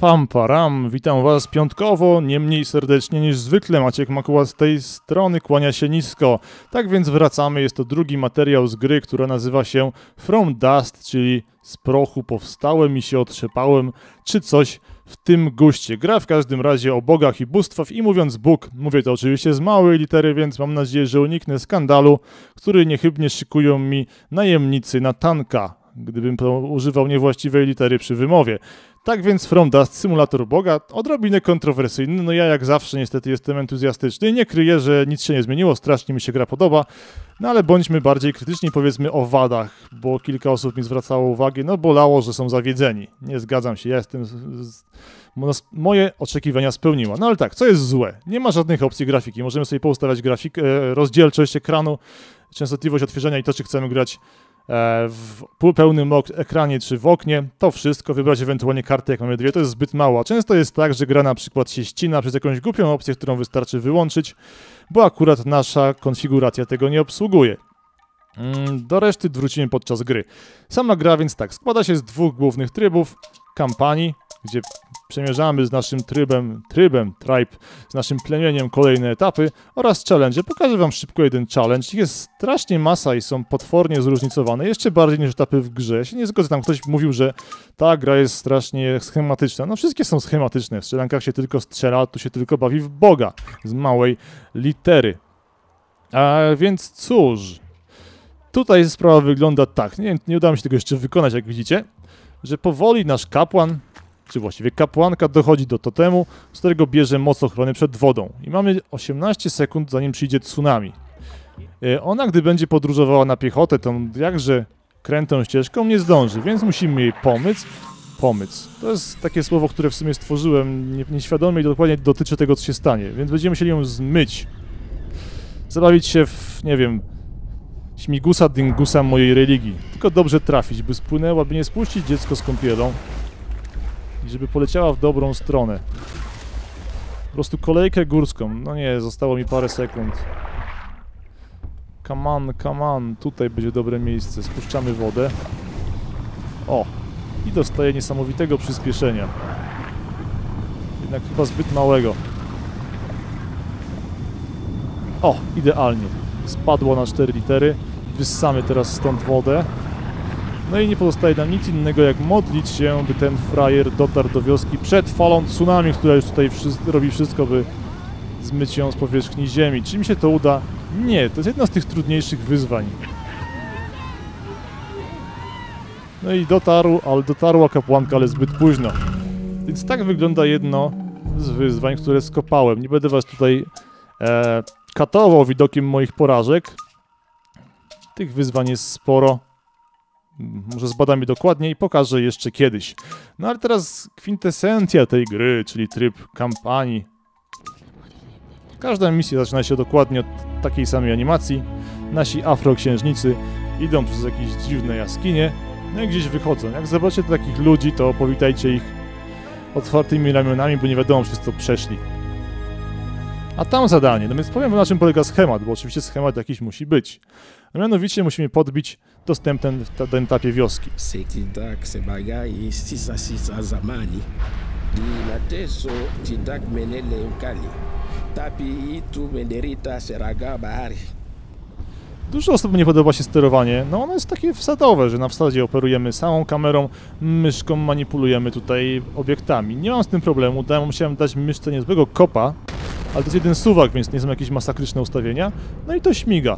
Pam param, witam was piątkowo, nie mniej serdecznie niż zwykle. Maciek Makuła z tej strony, kłania się nisko. Tak więc wracamy, jest to drugi materiał z gry, która nazywa się From Dust, czyli z prochu powstałem i się otrzepałem, czy coś w tym guście. Gra w każdym razie o bogach i bóstwach i mówiąc Bóg, mówię to oczywiście z małej litery, więc mam nadzieję, że uniknę skandalu, który niechybnie szykują mi najemnicy na tanka, gdybym używał niewłaściwej litery przy wymowie. Tak więc From Dust, symulator Boga, odrobinę kontrowersyjny, no ja jak zawsze niestety jestem entuzjastyczny, nie kryję, że nic się nie zmieniło, strasznie mi się gra podoba, no ale bądźmy bardziej krytyczni powiedzmy o wadach, bo kilka osób mi zwracało uwagę, no bolało, że są zawiedzeni. Nie zgadzam się, ja jestem... Z, z, moje oczekiwania spełniła. No ale tak, co jest złe? Nie ma żadnych opcji grafiki. Możemy sobie poustawiać grafik, e, rozdzielczość ekranu, częstotliwość odtworzenia i to, czy chcemy grać w półpełnym ekranie czy w oknie, to wszystko, wybrać ewentualnie kartę, jak mamy dwie, to jest zbyt mało. Często jest tak, że gra na przykład się ścina przez jakąś głupią opcję, którą wystarczy wyłączyć, bo akurat nasza konfiguracja tego nie obsługuje. Mm, do reszty wrócimy podczas gry. Sama gra więc tak, składa się z dwóch głównych trybów, kampanii, gdzie przemierzamy z naszym trybem, trybem, tribe, z naszym plemieniem kolejne etapy oraz challenge. Pokażę wam szybko jeden challenge. Ich jest strasznie masa i są potwornie zróżnicowane, jeszcze bardziej niż etapy w grze. Ja się nie zgodzę, tam ktoś mówił, że ta gra jest strasznie schematyczna. No wszystkie są schematyczne, w strzelankach się tylko strzela, tu się tylko bawi w Boga, z małej litery. A więc cóż, tutaj sprawa wygląda tak, nie, nie udało mi się tego jeszcze wykonać, jak widzicie, że powoli nasz kapłan czy właściwie kapłanka dochodzi do totemu, z którego bierze moc ochrony przed wodą. I mamy 18 sekund, zanim przyjdzie tsunami. E, ona, gdy będzie podróżowała na piechotę, tą jakże krętą ścieżką, nie zdąży, więc musimy jej pomóc. Pomyc. To jest takie słowo, które w sumie stworzyłem nie, nieświadomie i dokładnie dotyczy tego, co się stanie, więc będziemy musieli ją zmyć. Zabawić się w, nie wiem, śmigusa dyngusa mojej religii. Tylko dobrze trafić, by spłynęła, by nie spuścić dziecko z kąpielą, i żeby poleciała w dobrą stronę. Po prostu kolejkę górską. No nie, zostało mi parę sekund. Come on, come on. Tutaj będzie dobre miejsce. Spuszczamy wodę. O! I dostaje niesamowitego przyspieszenia. Jednak chyba zbyt małego. O! Idealnie. Spadło na 4 litery. Wyssamy teraz stąd wodę. No i nie pozostaje nam nic innego jak modlić się, by ten frajer dotarł do wioski przed falą tsunami, która już tutaj robi wszystko, by zmyć ją z powierzchni ziemi. Czy mi się to uda? Nie, to jest jedno z tych trudniejszych wyzwań. No i dotarł, ale dotarła kapłanka, ale zbyt późno. Więc tak wygląda jedno z wyzwań, które skopałem. Nie będę was tutaj e, katował widokiem moich porażek. Tych wyzwań jest sporo. Może zbadam je dokładnie i pokażę jeszcze kiedyś. No ale teraz kwintesencja tej gry, czyli tryb kampanii. Każda misja zaczyna się dokładnie od takiej samej animacji. Nasi afroksiężnicy idą przez jakieś dziwne jaskinie, no i gdzieś wychodzą. Jak zobaczycie takich ludzi, to powitajcie ich otwartymi ramionami, bo nie wiadomo przez co przeszli. A tam zadanie, no więc powiem na czym polega schemat, bo oczywiście schemat jakiś musi być. A mianowicie musimy podbić dostępny w tym etapie wioski. Bahari. Dużo osób nie podoba się sterowanie. No ono jest takie wsadowe, że na wsadzie operujemy samą kamerą, myszką manipulujemy tutaj obiektami. Nie mam z tym problemu, dałem, musiałem dać myszce niezłego kopa, ale to jest jeden suwak, więc nie są jakieś masakryczne ustawienia. No i to śmiga.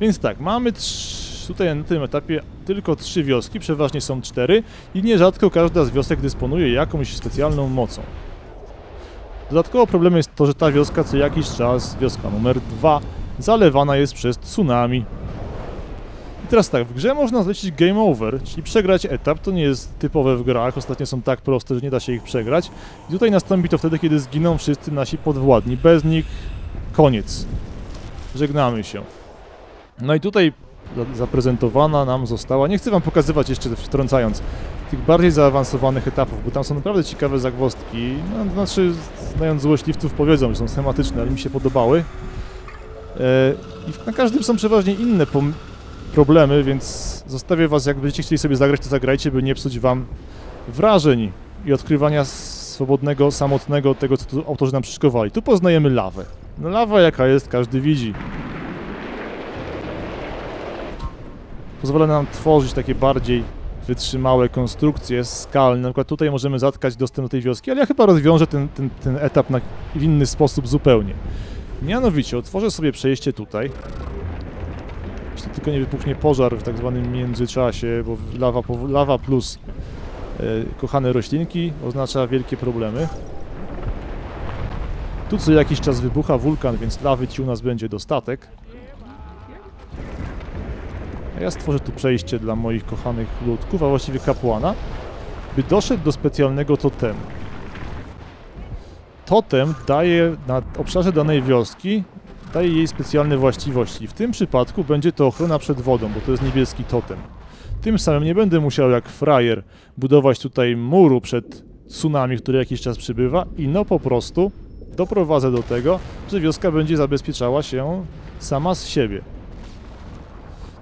Więc tak, mamy tutaj na tym etapie tylko trzy wioski, przeważnie są cztery i nierzadko każda z wiosek dysponuje jakąś specjalną mocą. Dodatkowo problemem jest to, że ta wioska co jakiś czas, wioska numer dwa, zalewana jest przez tsunami. I teraz tak, w grze można zlecić game over, czyli przegrać etap, to nie jest typowe w grach, ostatnio są tak proste, że nie da się ich przegrać. I tutaj nastąpi to wtedy, kiedy zginą wszyscy nasi podwładni, bez nich koniec. Żegnamy się. No i tutaj zaprezentowana nam została, nie chcę wam pokazywać jeszcze wtrącając, tych bardziej zaawansowanych etapów, bo tam są naprawdę ciekawe zagwozdki. No, znaczy, znając złośliwców powiedzą, że są schematyczne, ale mi się podobały. E, I na każdym są przeważnie inne problemy, więc zostawię was, jak będziecie chcieli sobie zagrać, to zagrajcie, by nie psuć wam wrażeń i odkrywania swobodnego, samotnego tego, co tu autorzy nam przyszykowali. Tu poznajemy lawę. No lawa jaka jest, każdy widzi. Pozwala nam tworzyć takie bardziej wytrzymałe konstrukcje skalne. Na przykład tutaj możemy zatkać dostęp do tej wioski, ale ja chyba rozwiążę ten, ten, ten etap na, w inny sposób zupełnie. Mianowicie otworzę sobie przejście tutaj. Jeśli tylko nie wypuchnie pożar w tak zwanym międzyczasie, bo lawa, lawa plus e, kochane roślinki oznacza wielkie problemy. Tu co jakiś czas wybucha wulkan, więc lawy ci u nas będzie dostatek. Ja stworzę tu przejście dla moich kochanych ludków, a właściwie kapłana, by doszedł do specjalnego totemu. Totem daje na obszarze danej wioski, daje jej specjalne właściwości. W tym przypadku będzie to ochrona przed wodą, bo to jest niebieski totem. Tym samym nie będę musiał jak frajer budować tutaj muru przed tsunami, który jakiś czas przybywa i no po prostu doprowadzę do tego, że wioska będzie zabezpieczała się sama z siebie.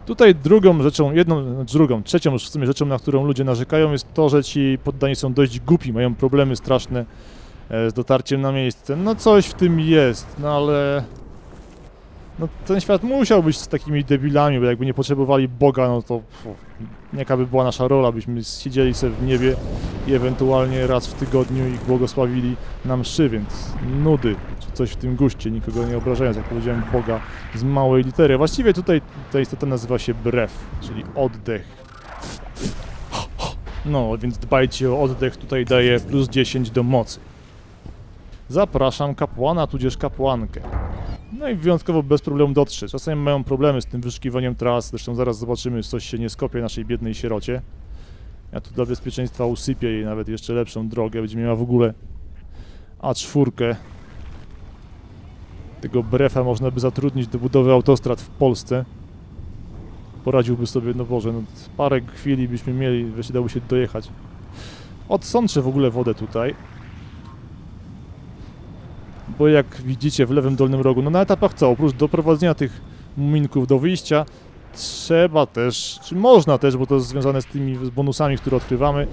Tutaj drugą rzeczą, jedną, znaczy drugą, trzecią już w sumie rzeczą, na którą ludzie narzekają jest to, że ci poddani są dość głupi, mają problemy straszne e, z dotarciem na miejsce. No coś w tym jest, no ale... No ten świat musiał być z takimi debilami, bo jakby nie potrzebowali Boga, no to jaka by była nasza rola, byśmy siedzieli sobie w niebie i ewentualnie raz w tygodniu ich błogosławili na mszy, więc nudy, coś w tym guście, nikogo nie obrażając, jak powiedziałem Boga z małej litery. Właściwie tutaj ta istota nazywa się brew, czyli oddech. No, więc dbajcie o oddech, tutaj daje plus 10 do mocy. Zapraszam kapłana, tudzież kapłankę. No i wyjątkowo bez problemu dotrze. Czasami mają problemy z tym wyszukiwaniem tras, zresztą zaraz zobaczymy, coś się nie skopie naszej biednej sierocie. Ja tu dla bezpieczeństwa usypię jej nawet jeszcze lepszą drogę, będzie miała w ogóle A4. Tego brefa można by zatrudnić do budowy autostrad w Polsce. Poradziłby sobie, no Boże, no parę chwili byśmy mieli, wreszcie dałoby się dojechać. Odsączę w ogóle wodę tutaj bo jak widzicie w lewym dolnym rogu, no na etapach co, oprócz doprowadzenia tych muminków do wyjścia, trzeba też, czy można też, bo to jest związane z tymi bonusami, które odkrywamy,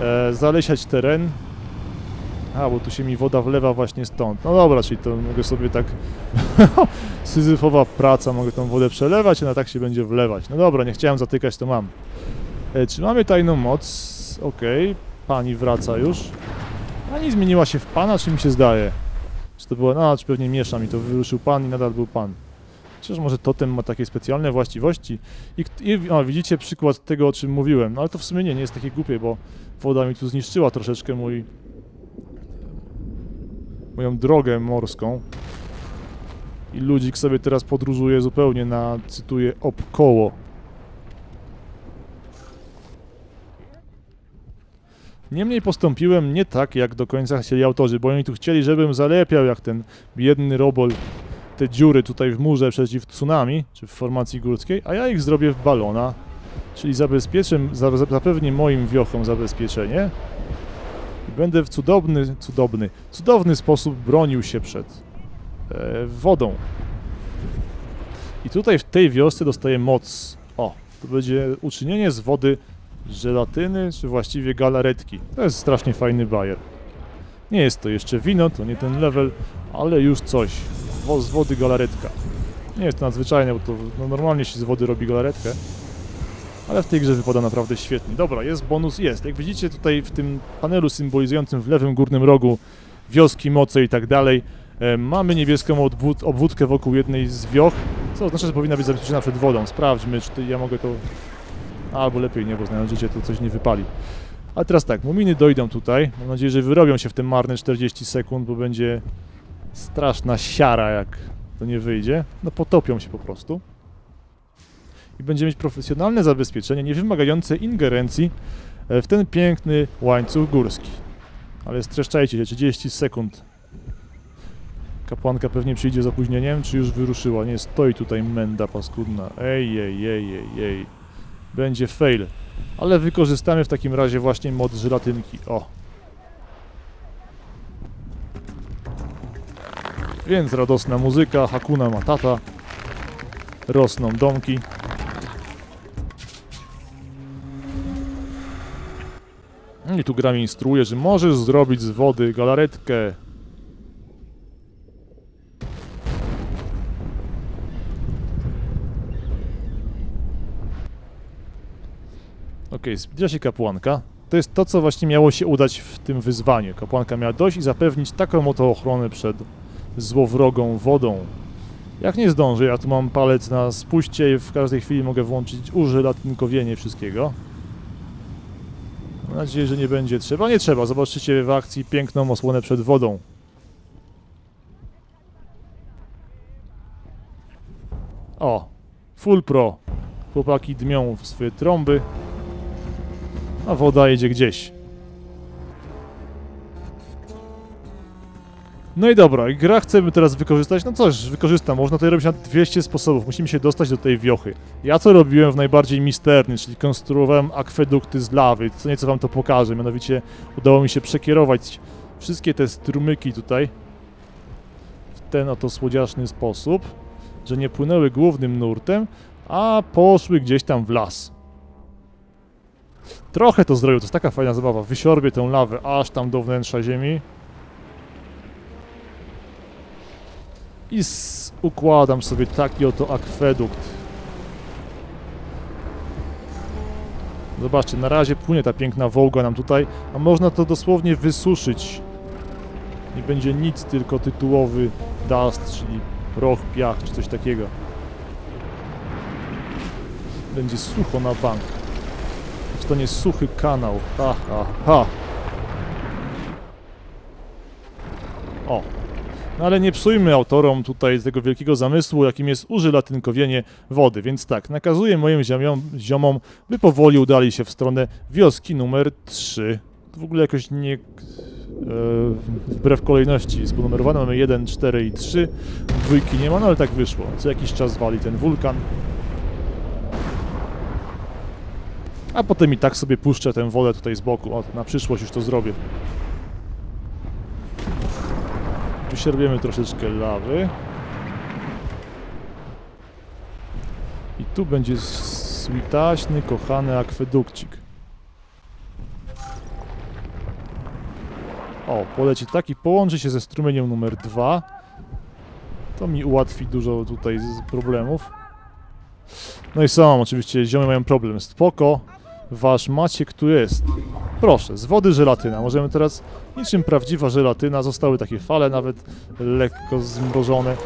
e, zalesiać teren. A, bo tu się mi woda wlewa właśnie stąd. No dobra, czyli to mogę sobie tak... Syzyfowa praca, mogę tą wodę przelewać, a na tak się będzie wlewać. No dobra, nie chciałem zatykać, to mam. E, czy mamy tajną moc? Okej, okay. pani wraca już. Pani zmieniła się w pana, czy mi się zdaje? Czy to było, no, czy pewnie miesza mi to, wyruszył pan i nadal był pan. Chociaż może totem ma takie specjalne właściwości. I, i o, widzicie przykład tego, o czym mówiłem. No ale to w sumie nie, nie jest takie głupie, bo woda mi tu zniszczyła troszeczkę mój... moją drogę morską. I ludzik sobie teraz podróżuje zupełnie na, cytuję, obkoło. Niemniej postąpiłem nie tak, jak do końca chcieli autorzy, bo oni tu chcieli, żebym zalepiał jak ten biedny robol te dziury tutaj w murze przeciw tsunami, czy w formacji górskiej, a ja ich zrobię w balona, czyli zabezpieczę, zapewnię moim wiochom zabezpieczenie będę w cudowny, cudowny, cudowny sposób bronił się przed e, wodą. I tutaj w tej wiosce dostaję moc. O, to będzie uczynienie z wody żelatyny, czy właściwie galaretki. To jest strasznie fajny bajer. Nie jest to jeszcze wino, to nie ten level, ale już coś. z wody galaretka. Nie jest to nadzwyczajne, bo to no, normalnie się z wody robi galaretkę. Ale w tej grze wypada naprawdę świetnie. Dobra, jest bonus, jest. Jak widzicie tutaj w tym panelu symbolizującym w lewym górnym rogu wioski, moce i tak dalej, e, mamy niebieską obwód, obwódkę wokół jednej z wioch, co oznacza, że powinna być zabezpieczona przed wodą. Sprawdźmy, czy ja mogę to Albo lepiej nie, bo znając życie to coś nie wypali. A teraz tak, muminy dojdą tutaj. Mam nadzieję, że wyrobią się w tym marne 40 sekund, bo będzie straszna siara, jak to nie wyjdzie. No potopią się po prostu. I będziemy mieć profesjonalne zabezpieczenie, nie wymagające ingerencji e, w ten piękny łańcuch górski. Ale streszczajcie się, 30 sekund. Kapłanka pewnie przyjdzie z opóźnieniem, czy już wyruszyła? Nie, stoi tutaj menda paskudna. Ej, ej, ej, ej, ej będzie fail. Ale wykorzystamy w takim razie właśnie mod żelatynki. O! Więc radosna muzyka, Hakuna Matata. Rosną domki. I tu gra mi instruuje, że możesz zrobić z wody galaretkę. Okej, zbliża się kapłanka. To jest to, co właśnie miało się udać w tym wyzwaniu. Kapłanka miała dojść i zapewnić taką oto ochronę przed złowrogą wodą. Jak nie zdążę, ja tu mam palec na spuście i w każdej chwili mogę włączyć użelatynkowienie wszystkiego. Mam nadzieję, że nie będzie trzeba. Nie trzeba, zobaczycie w akcji piękną osłonę przed wodą. O, full pro. Chłopaki dmią w swoje trąby, a woda jedzie gdzieś. No i dobra, gra chcemy teraz wykorzystać, no coś, wykorzystam, można to robić na 200 sposobów, musimy się dostać do tej wiochy. Ja co robiłem w najbardziej misterny, czyli konstruowałem akwedukty z lawy, co nieco wam to pokażę, mianowicie udało mi się przekierować wszystkie te strumyki tutaj w ten oto słodziaszny sposób, że nie płynęły głównym nurtem, a poszły gdzieś tam w las. Trochę to zrobił, to jest taka fajna zabawa, wysiorbię tę lawę aż tam do wnętrza ziemi, i układam sobie taki oto akwedukt. Zobaczcie, na razie płynie ta piękna wołga nam tutaj, a można to dosłownie wysuszyć. Nie będzie nic, tylko tytułowy dust, czyli proch, piach, czy coś takiego. Będzie sucho na bank. Powstanie suchy kanał. Ha, ha, ha. O, no ale nie psujmy autorom tutaj tego wielkiego zamysłu, jakim jest użylatynkowienie wody. Więc tak, nakazuję moim ziomom, ziomom, by powoli udali się w stronę wioski numer 3. W ogóle jakoś nie... E, wbrew kolejności jest ponumerowane, mamy 1, 4 i 3. Dwójki nie ma, no ale tak wyszło. Co jakiś czas wali ten wulkan. A potem i tak sobie puszczę tę wodę tutaj z boku. O, na przyszłość już to zrobię. Wysiorbiemy troszeczkę lawy. I tu będzie switaśny, kochany akwedukcik. O, poleci tak i połączy się ze strumieniem numer 2. To mi ułatwi dużo tutaj problemów. No i są, oczywiście ziomy mają problem. Spoko, wasz Maciek tu jest. Proszę, z wody żelatyna. Możemy teraz, niczym prawdziwa żelatyna, zostały takie fale nawet lekko zmrożone.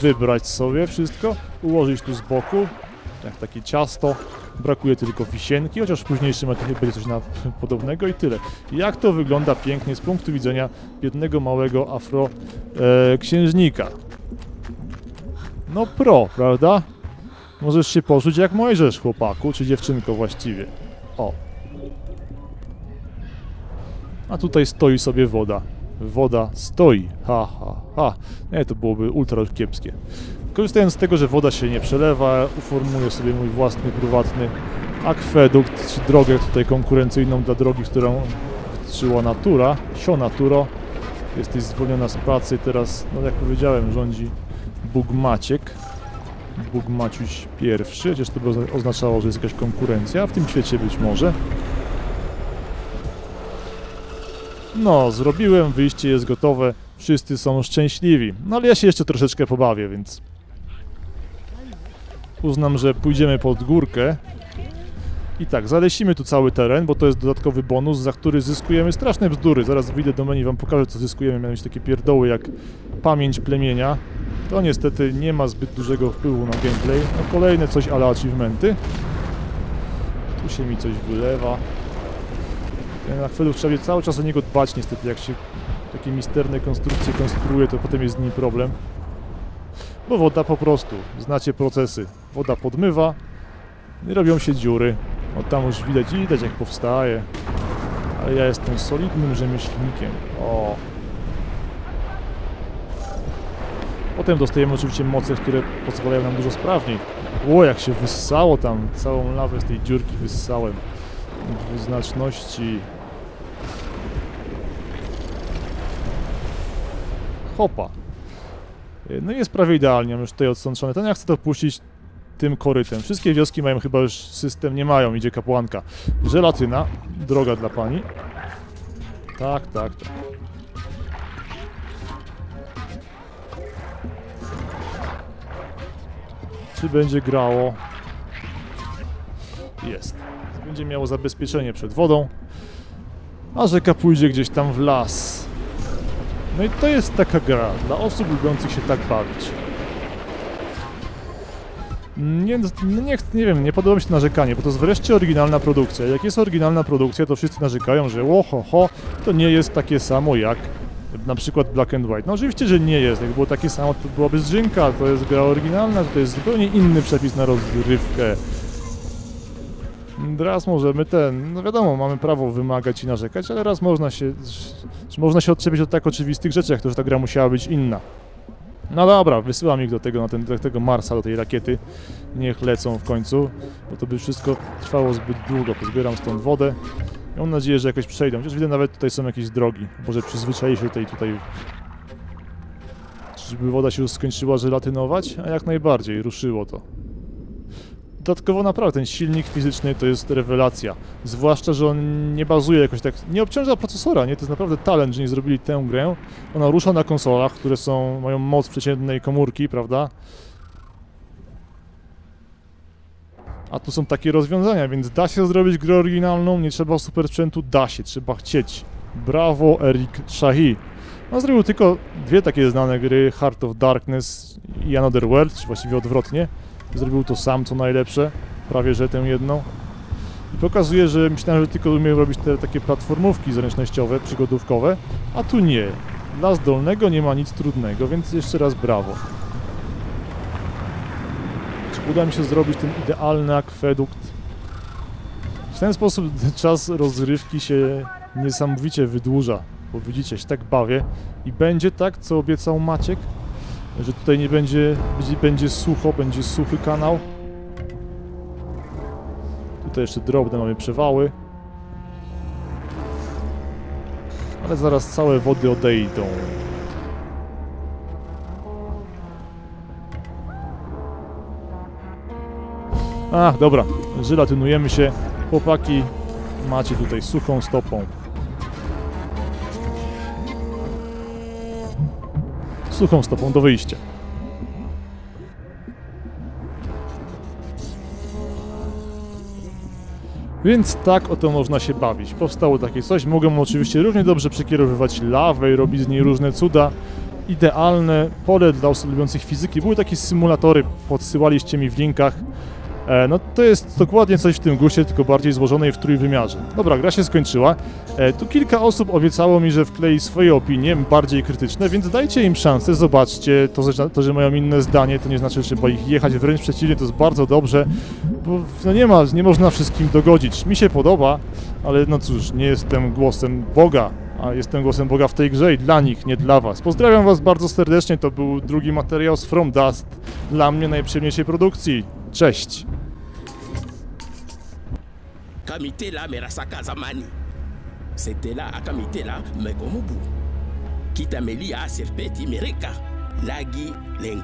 Wybrać sobie wszystko, ułożyć tu z boku, jak takie ciasto. Brakuje tylko wisienki, chociaż w późniejszym etapie będzie coś na podobnego i tyle. Jak to wygląda pięknie z punktu widzenia biednego, małego afro e. No pro, prawda? Możesz się poczuć jak Mojżesz, chłopaku, czy dziewczynko właściwie. O. A tutaj stoi sobie woda. Woda stoi. Ha, ha, ha. Nie, to byłoby ultra kiepskie. Korzystając z tego, że woda się nie przelewa, uformuję sobie mój własny, prywatny akwedukt, czy drogę tutaj konkurencyjną dla drogi, którą wytyczyła natura. Sio naturo. Jesteś zwolniona z pracy, teraz, no jak powiedziałem, rządzi Bóg Maciek. Bóg Maciuś pierwszy, chociaż to by ozna- oznaczało, że jest jakaś konkurencja, w tym świecie być może. No, zrobiłem, wyjście jest gotowe, wszyscy są szczęśliwi. No ale ja się jeszcze troszeczkę pobawię, więc uznam, że pójdziemy pod górkę. I tak, zalesimy tu cały teren, bo to jest dodatkowy bonus, za który zyskujemy straszne bzdury. Zaraz wyjdę do menu i wam pokażę, co zyskujemy. Mianowicie takie pierdoły jak pamięć plemienia. To niestety nie ma zbyt dużego wpływu na gameplay. No kolejne coś ale achievementy. Tu się mi coś wylewa. Ten akwedukt trzeba cały czas o niego dbać niestety, jak się takie misterne konstrukcje konstruuje, to potem jest z nim problem. Bo woda po prostu, znacie procesy. Woda podmywa i robią się dziury. O tam już widać, widać jak powstaje. Ale ja jestem solidnym rzemieślnikiem. O. Potem dostajemy oczywiście moce, które pozwalają nam dużo sprawniej. O, jak się wyssało tam, całą lawę z tej dziurki wyssałem. Dwuznaczności. Hopa. Y, No jest prawie idealnie, mam już tutaj odsączone. Ten ja chcę to puścić tym korytem. Wszystkie wioski mają chyba już system, nie mają, idzie kapłanka. Żelatyna, droga dla pani. Tak, tak, tak. Czy będzie grało? Jest. Będzie miało zabezpieczenie przed wodą, a rzeka pójdzie gdzieś tam w las. No i to jest taka gra dla osób lubiących się tak bawić. Nie, no nie, nie wiem, nie podoba mi się narzekanie, bo to jest wreszcie oryginalna produkcja. Jak jest oryginalna produkcja, to wszyscy narzekają, że oho, ho, to nie jest takie samo jak na przykład Black and White. No oczywiście, że nie jest. Jak było takie samo, to byłaby zrzynka, to jest gra oryginalna, to jest zupełnie inny przepis na rozrywkę. Raz możemy ten, no wiadomo, mamy prawo wymagać i narzekać, ale raz można się, można się odczepić od tak oczywistych rzeczy, jak to, że ta gra musiała być inna. No dobra, wysyłam ich do tego, na ten, do tego Marsa, do tej rakiety. Niech lecą w końcu, bo to by wszystko trwało zbyt długo. Pozbieram stąd wodę. Mam nadzieję, że jakoś przejdą. Chociaż widzę, nawet tutaj są jakieś drogi. Może przyzwyczai się tej tutaj... Żeby woda się już skończyła żelatynować? A jak najbardziej, ruszyło to. Dodatkowo naprawdę ten silnik fizyczny to jest rewelacja. Zwłaszcza, że on nie bazuje jakoś tak, nie obciąża procesora, nie? To jest naprawdę talent, że nie zrobili tę grę. Ona rusza na konsolach, które są, mają moc przeciętnej komórki, prawda? A tu są takie rozwiązania, więc da się zrobić grę oryginalną, nie trzeba super sprzętu, da się, trzeba chcieć. Brawo, Eric Shahi. No zrobił tylko dwie takie znane gry, Heart of Darkness i Another World, czy właściwie odwrotnie. Zrobił to sam, co najlepsze, prawie że tę jedną. I pokazuje, że myślałem, że tylko umie robić te takie platformówki zręcznościowe, przygodówkowe, a tu nie. Dla zdolnego nie ma nic trudnego, więc jeszcze raz brawo. Czy uda mi się zrobić ten idealny akwedukt? W ten sposób czas rozrywki się niesamowicie wydłuża, bo widzicie, się tak bawię i będzie tak, co obiecał Maciek, że tutaj nie będzie, będzie, będzie sucho, będzie suchy kanał. Tutaj jeszcze drobne mamy przewały. Ale zaraz całe wody odejdą. Ach, dobra, żelatynujemy się. Chłopaki, macie tutaj suchą stopą. Suchą stopą do wyjścia. Więc tak oto można się bawić. Powstało takie coś. Mogą oczywiście równie dobrze przekierowywać lawę i robić z niej różne cuda. Idealne pole dla osób lubiących fizyki. Były takie symulatory, podsyłaliście mi w linkach. E, no to jest dokładnie coś w tym guście, tylko bardziej złożonej w trójwymiarze. Dobra, gra się skończyła. E, tu kilka osób obiecało mi, że wklei swoje opinie, bardziej krytyczne, więc dajcie im szansę, zobaczcie. To, że, to, że mają inne zdanie, to nie znaczy, że trzeba ich jechać, wręcz przeciwnie, to jest bardzo dobrze, bo no nie ma, nie można wszystkim dogodzić. Mi się podoba, ale no cóż, nie jestem głosem Boga, a jestem głosem Boga w tej grze i dla nich, nie dla was. Pozdrawiam was bardzo serdecznie, to był drugi materiał z From Dust, dla mnie najprzyjemniejszej produkcji. Cześć! kamitela merasaka zamani. Setela akamitela mekomubu kitameli a serpeti mereka lagi leng